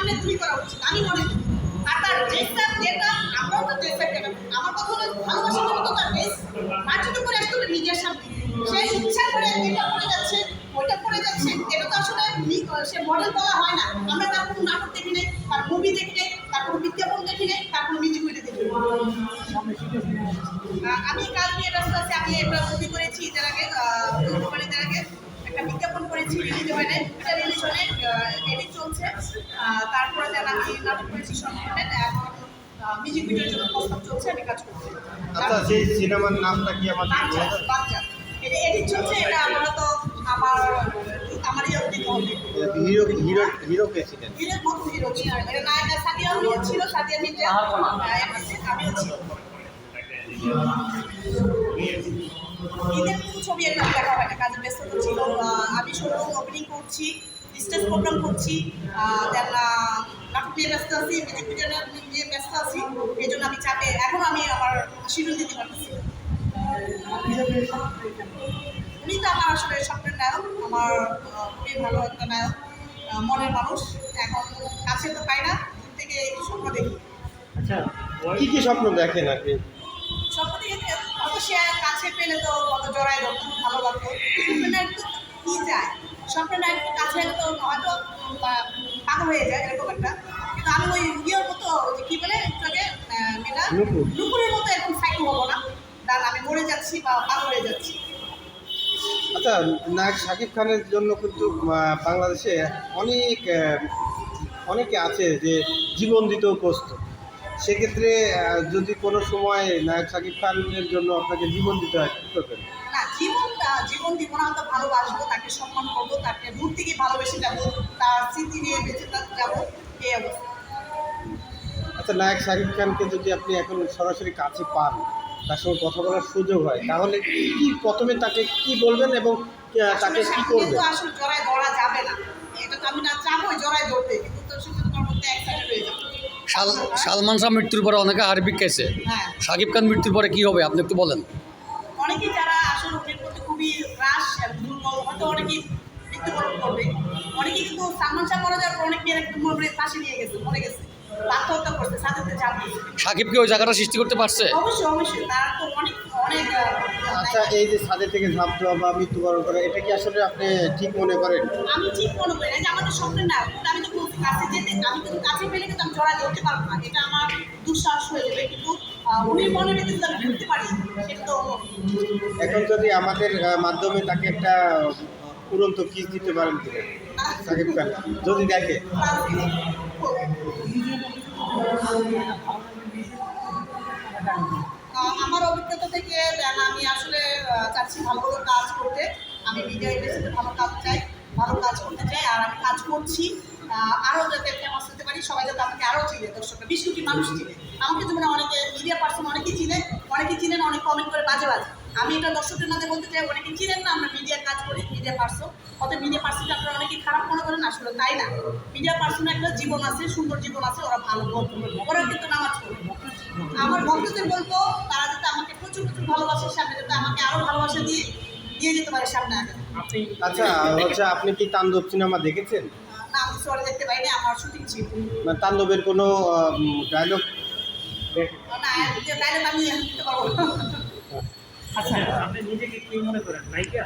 সামনে তুলি করা উচিত। আমি মনে করি আর তার ড্রেসটা যেটা, আমরাও তো ড্রেসটা কেন? আমার কথা হলো ভালোবাসার জন্য তো তার ড্রেস মার্চিত করে আসতে নিজের সামনে। সে ইচ্ছা করে এটা করে যাচ্ছে, ওইটা করে যাচ্ছে, এটা তো আসলে সে মডেল বলা হয় না। আমরা তার কোনো নাটক দেখি নাই, তার মুভি দেখি নাই, তার কোনো বিজ্ঞাপন দেখি নাই, তার কোনো মিউজিক ভিডিও দেখি আমি কালকে এটা আমি একটা মুভি করেছি ঈদের আগে ঈদের আগে। একটা করেছি রিলিজ এটা রিলিজ হয় এডিট চলছে। তারপরে যেন আমি নাটক করেছি সম্পূর্ণ এখন মিউজিক ভিডিওর জন্য প্রস্তাব চলছে আমি কাজ করছি। আচ্ছা সেই সিনেমার নামটা কি আমাদের বাচ্চা এটা এডিট চলছে এটা আমরা তো আমার আমার হবে হিরো হিরো হিরো কে ছিলেন? হিরোর মতো হিরো ছিল এটা নায়িকা সাদিয়া ছিল সাদিয়া ছিল ঈদের কোনো ছবি একটা দেখা হয় না। কাজে ব্যস্ততা ছিল। আমি শুধু ওপেনিং করছি স্টেজ প্রোগ্রাম করছি দেন নাটক নিয়ে ব্যস্ত আছি মিউজিক নিয়ে ব্যস্ত আছি। এই জন্য আমি চাপে। এখন আমি আমার শিডিউল দিতে পারতেছি উনি তো আমার আসলে স্বপ্নের নায়ক। আমার খুবই ভালো একটা নায়ক মনের মানুষ। এখন কাছে তো পাই না। দূর থেকে স্বপ্ন দেখি। কি কি স্বপ্ন দেখেন আর সে কাছে পেলে তো অত জড়ায় ধরতো ভালো লাগতো। স্বপ্নের নায়ক তো কি যায়? স্বপ্নের নায়ক কাছে এলে তো হয়তো পাগল হয়ে যায় এরকম একটা। কিন্তু আমি ওই ইয়ের মতো কি বলে আহ, মেয়েটা নুপুরের মতো এরকম সাইকো হব না। কারণ আমি মরে যাচ্ছি বা পাগল হয়ে যাচ্ছি। আচ্ছা নায়ক শাকিব খানের জন্য কিন্তু বাংলাদেশে অনেক অনেকে আছে যে জীবন দিতেও প্রস্তুত। সেক্ষেত্রে যদি কোনো সময় নায়ক শাকিব খানের জন্য আপনাকে জীবন দিতে হয় কী করবেন? না জীবন জীবন দিব না তো ভালোবাসবো তাকে সম্মান করব তাকে দূর থেকে ভালোবেসে যাব তার স্মৃতি নিয়ে বেঁচে যাব এই অবস্থা। আচ্ছা নায়ক শাকিব খানকে যদি আপনি এখন সরাসরি কাছে পান তার সঙ্গে কথা বলার সুযোগ হয় তাহলে কি প্রথমে তাকে কি বলবেন এবং তাকে কি করবেন? আসলে জড়ায় ধরা যাবে না। সালমান শাহ মৃত্যুর পরে অনেকে হারবিক খেয়েছে হ্যাঁ। শাকিব খান মৃত্যুর পরে কি হবে? আপনি একটু বলেন। অনেকেই যারা আসলে প্রতি খুবই রাশ দুর্বল হয়তো অনেকেই মৃত্যুবরণ করবে। অনেকেই কিন্তু সালমান শাহ করা যাওয়ার পর অনেক মেয়ের একটু মনে ফাঁসি নিয়ে গেছে মরে গেছে আত্মহত্যা করছে সাথে চাপ দিয়েছে সাকিবকে ওই জায়গাটা সৃষ্টি করতে পারছে? অবশ্যই অবশ্যই তারা তো অনেক অনেক আচ্ছা এই যে ছাদে থেকে ঝাঁপ দেওয়া বা মৃত্যুবরণ করা এটা কি আসলে আপনি ঠিক মনে করেন? আমি ঠিক মনে করি না যে আমাদের স্বপ্নের না আমি তো কাছে যেতে আমি কিন্তু কাছে পেলে কিন্তু আমি জড়ায় ধরতে পারব না। এটা আমার দুঃসাহস হয়ে যাবে। কিন্তু উনির মনে যদি আমি ঢুকতে পারি। সেটা তো এখন যদি আমাদের মাধ্যমে তাকে একটা উড়ন্ত কিস দিতে পারেন সাকিব খান যদি দেখে। আমার অভিজ্ঞতা থেকে আমি আসলে চাচ্ছি ভালো ভালো কাজ করতে। আমি মিডিয়া ইন্ডাস্ট্রিতে ভালো কাজ চাই ভালো কাজ করতে চাই আর আমি কাজ করছি। আরও যাতে ফেমাস হতে পারি, সবাই যাতে আমাকে আরও চিনে, দর্শকরা, বিশ কোটি মানুষ চিনে। আমাকে যেমন অনেকে মিডিয়া পার্সন অনেকেই চিনে অনেকে চিনেন অনেক কমেন্ট করে বাজে বাজে। আমি এটা দর্শকদের মধ্যে বলতে চাই অনেকে চিনেন না, আমরা মিডিয়ার কাজ করি মিডিয়া পার্সন অত মিডিয়া পার্সনকে আপনারা অনেকেই খারাপ মনে করেন, আসলে তাই না? মিডিয়া পার্সনের একটা জীবন আছে, সুন্দর জীবন আছে, ওরা ভালো গল্প ওরা কিন্তু নামাজ পড়বে আমার ভক্তদের বলব, তারা যাতে আমাকে প্রচুর প্রচুর ভালোবাসার সামনে, যাতে আমাকে আরও ভালোবাসা দিয়ে দিয়ে যেতে পারে সামনে আগে আচ্ছা হচ্ছে আপনি কি তাণ্ডব সিনেমা দেখেছেন? সরে দেখতে পাইনি আমার শুটিং ছিল। মানে তাণ্ডবের কোনো ডায়লগ না আমি দিতে পারব আচ্ছা আপনি নিজেকে কি মনে করেন নায়িকা?